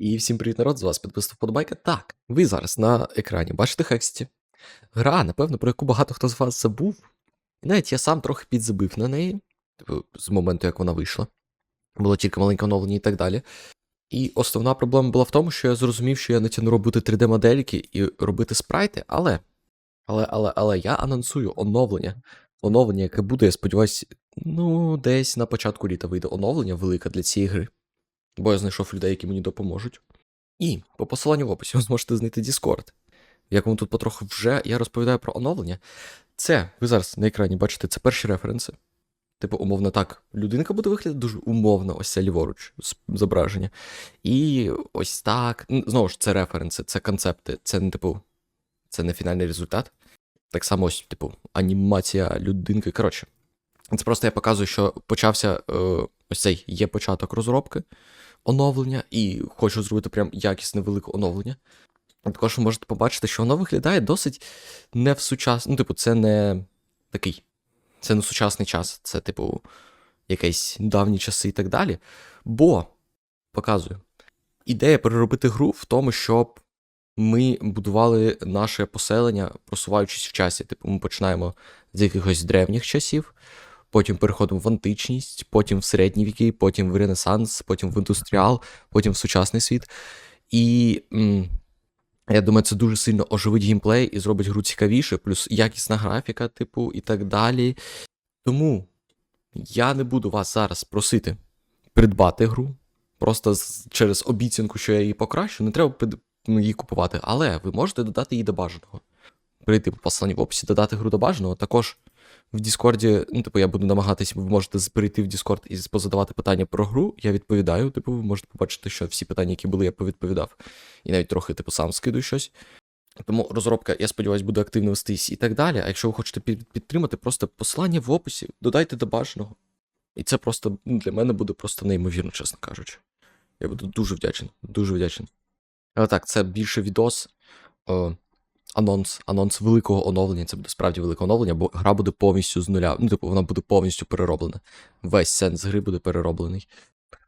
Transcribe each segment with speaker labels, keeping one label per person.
Speaker 1: І всім привіт, народ, з вас підписав Подобайка. Так, ви зараз на екрані бачите Хексті. Гра, напевно, про яку багато хто з вас забув. І навіть я сам трохи підзабив на неї, типу, з моменту, як вона вийшла. Було тільки маленьке оновлення і так далі. І основна проблема була в тому, що я зрозумів, що я не тяну робити 3D-модельки і робити спрайти, але. Але, але, але я анонсую оновлення. Оновлення, яке буде, я сподіваюся, ну, десь на початку літа вийде оновлення велике для цієї гри бо я знайшов людей, які мені допоможуть. І по посиланню в описі ви зможете знайти Discord, в якому тут потроху вже я розповідаю про оновлення. Це, ви зараз на екрані бачите, це перші референси. Типу, умовно так, людинка буде виглядати дуже умовно, ось це ліворуч зображення. І ось так. Знову ж, це референси, це концепти, це не типу, це не фінальний результат. Так само, ось, типу, анімація людинки. Коротше, це просто я показую, що почався е, ось цей є початок розробки оновлення, і хочу зробити прям якісне велике оновлення. Також ви можете побачити, що воно виглядає досить не в сучасному. Ну, типу, це не такий. Це не сучасний час, це, типу, якісь давні часи і так далі. Бо, показую, ідея переробити гру в тому, щоб ми будували наше поселення, просуваючись в часі. Типу, ми починаємо з якихось древніх часів, потім переходимо в античність, потім в середні віки, потім в Ренесанс, потім в індустріал, потім в сучасний світ. І м, я думаю, це дуже сильно оживить геймплей і зробить гру цікавіше, плюс якісна графіка, типу, і так далі. Тому я не буду вас зараз просити придбати гру. Просто через обіцянку, що я її покращу, не треба ну, її купувати, але ви можете додати її до бажаного. Прийти по посланню в описі, додати гру до бажаного. Також в Діскорді, ну, типу, я буду намагатись, ви можете перейти в Діскорд і позадавати питання про гру. Я відповідаю. Типу, ви можете побачити, що всі питання, які були, я повідповідав. І навіть трохи, типу, сам скидую щось. Тому розробка, я сподіваюся, буде активно вестись і так далі. А якщо ви хочете підтримати, просто посилання в описі, додайте до бажаного. І це просто ну, для мене буде просто неймовірно, чесно кажучи. Я буду дуже вдячний, дуже вдячний. Але так, це більше відос. О, анонс, анонс великого оновлення. Це буде справді велике оновлення, бо гра буде повністю з нуля. Ну, типу, вона буде повністю перероблена. Весь сенс гри буде перероблений.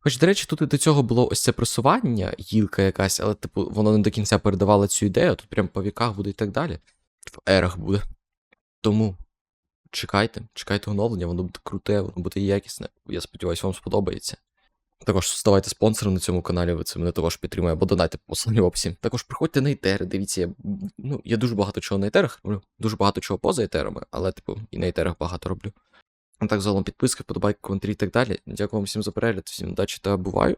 Speaker 1: Хоч, до речі, тут і до цього було ось це просування, гілка якась, але, типу, воно не до кінця передавало цю ідею, тут прям по віках буде і так далі. В ерах буде. Тому чекайте, чекайте оновлення, воно буде круте, воно буде якісне. Я сподіваюся, вам сподобається. Також ставайте спонсором на цьому каналі, ви це мене також підтримує, або донайте по в описі. Також приходьте на етери, дивіться, я, ну, я дуже багато чого на етерах роблю, дуже багато чого поза етерами, але, типу, і на етерах багато роблю. А так, загалом підписки, подобайки, коментарі і так далі. Дякую вам всім за перегляд, всім удачі та буваю.